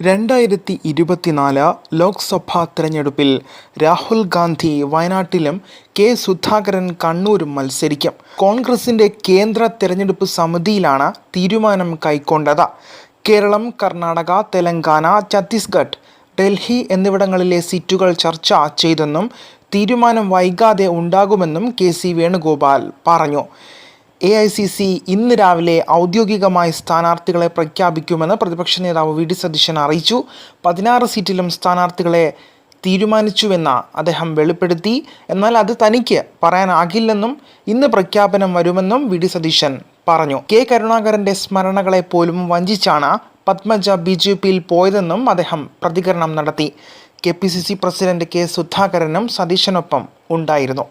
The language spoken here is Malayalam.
രണ്ടായിരത്തി ഇരുപത്തിനാല് ലോക്സഭാ തെരഞ്ഞെടുപ്പിൽ രാഹുൽ ഗാന്ധി വയനാട്ടിലും കെ സുധാകരൻ കണ്ണൂരും മത്സരിക്കും. കോൺഗ്രസിന്റെ കേന്ദ്ര തെരഞ്ഞെടുപ്പ് സമിതിയിലാണ് തീരുമാനം കൈക്കൊണ്ടത്. കേരളം കർണാടക തെലങ്കാന ഛത്തീസ്ഗഡ് ഡൽഹി എന്നിവിടങ്ങളിലെ സീറ്റുകൾ ചർച്ച ചെയ്തെന്നും തീരുമാനം വൈകാതെ ഉണ്ടാകുമെന്നും കെ സി വേണുഗോപാൽ പറഞ്ഞു. എ ഐ സി സി ഇന്ന് രാവിലെ ഔദ്യോഗികമായി സ്ഥാനാർത്ഥികളെ പ്രഖ്യാപിക്കുമെന്ന് പ്രതിപക്ഷ നേതാവ് വി ഡി സതീശൻ അറിയിച്ചു. പതിനാറ് സീറ്റിലും സ്ഥാനാർത്ഥികളെ തീരുമാനിച്ചുവെന്ന അദ്ദേഹം വെളിപ്പെടുത്തി. എന്നാൽ അത് തനിക്ക് പറയാനാകില്ലെന്നും ഇന്ന് പ്രഖ്യാപനം വരുമെന്നും വി ഡി സതീശൻ പറഞ്ഞു. കെ കരുണാകരന്റെ സ്മരണകളെ പോലും വഞ്ചിച്ചാണ് പത്മജ ബി ജെ പിയിൽ പോയതെന്നും അദ്ദേഹം പ്രതികരണം നടത്തി. K P C C president K സുധാകരനും സതീശനൊപ്പം ഉണ്ടായിരുന്നു.